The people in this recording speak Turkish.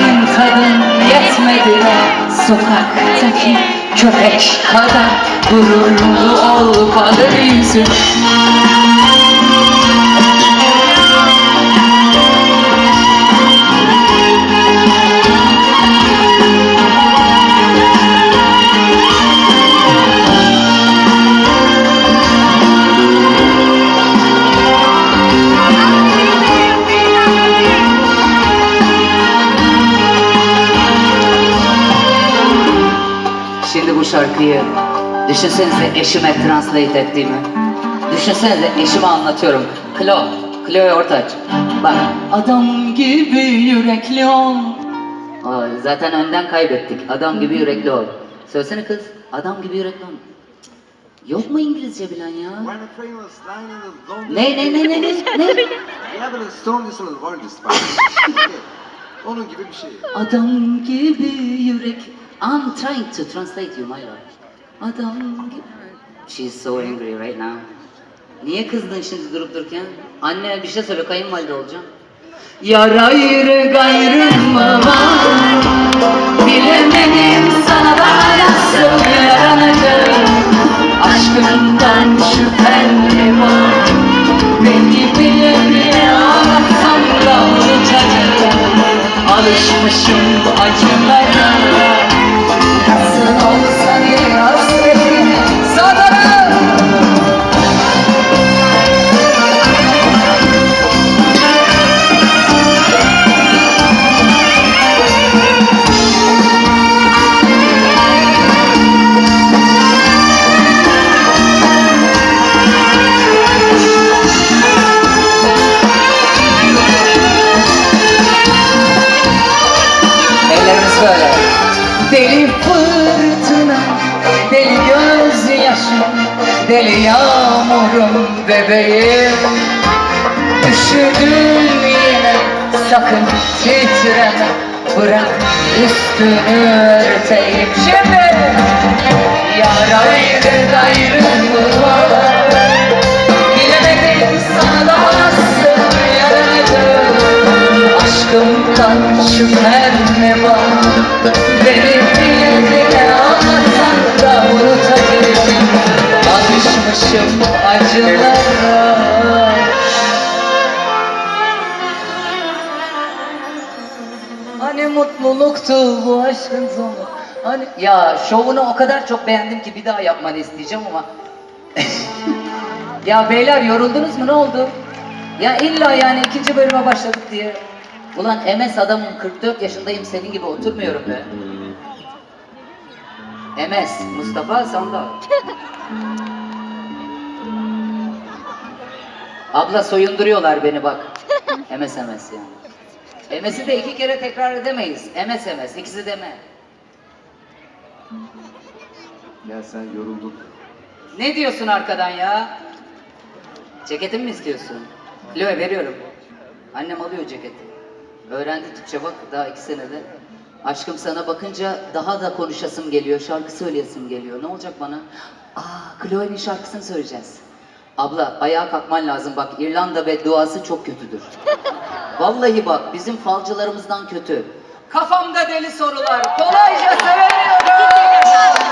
Kadın kadın yetmediler sokaktaki köpek kadar gururlu olmalı yüzün şarkıyı düşünsenize eşime translate ettiğimi. Düşünsenize eşime anlatıyorum. Klo, Klo'ya ortaç. Bak. Adam gibi yürekli ol. Aa, zaten önden kaybettik. Adam gibi yürekli ol. Söylesene kız. Adam gibi yürekli ol. Yok mu İngilizce bilen ya? Ne ne ne ne ne? ne? Onun gibi bir şey. Adam gibi yürek. I'm trying to translate you my love. Adam. She's so angry right now. Niye kızdın şimdi durup dururken? Anne bir şey söyle kayınvalide olacağım. Yar ayrı gayrım var? Bilemedim sana da nasıl yaranacağım. Aşkından şüphen mi var? Beni bile bile ağlatsam da unutacağım. Alışmışım acılara. Nasıl deli yağmurum bebeğim. Üşüdün yine, sakın titreme, bırak üstünü örteyim şimdi. Yar ayrı gayrı mı? Bilemedim sana da nasıl yaranacağım Aşkımdan şüphen mi var? Beni bile Alışmışım acılara Hani mutluluktu bu aşkın sonu Hani ya şovunu o kadar çok beğendim ki bir daha yapmanı isteyeceğim ama Ya beyler yoruldunuz mu ne oldu? Ya illa yani ikinci bölüme başladık diye. Ulan MS adamım 44 yaşındayım senin gibi oturmuyorum be. MS Mustafa Sandal. Abla soyunduruyorlar beni bak. MS MS yani. MS'i de iki kere tekrar edemeyiz. MS MS ikisi deme. Ya sen yoruldun. Ne diyorsun arkadan ya? Ceketimi mi istiyorsun? Loe veriyorum. Annem alıyor ceketi. Öğrendi Türkçe bak daha iki senede. Aşkım sana bakınca daha da konuşasım geliyor, şarkı söyleyesim geliyor. Ne olacak bana? Aa, Chloe'nin şarkısını söyleyeceğiz. Abla ayağa kalkman lazım bak İrlanda bedduası çok kötüdür. Vallahi bak bizim falcılarımızdan kötü. Kafamda deli sorular kolayca söyleniyorum.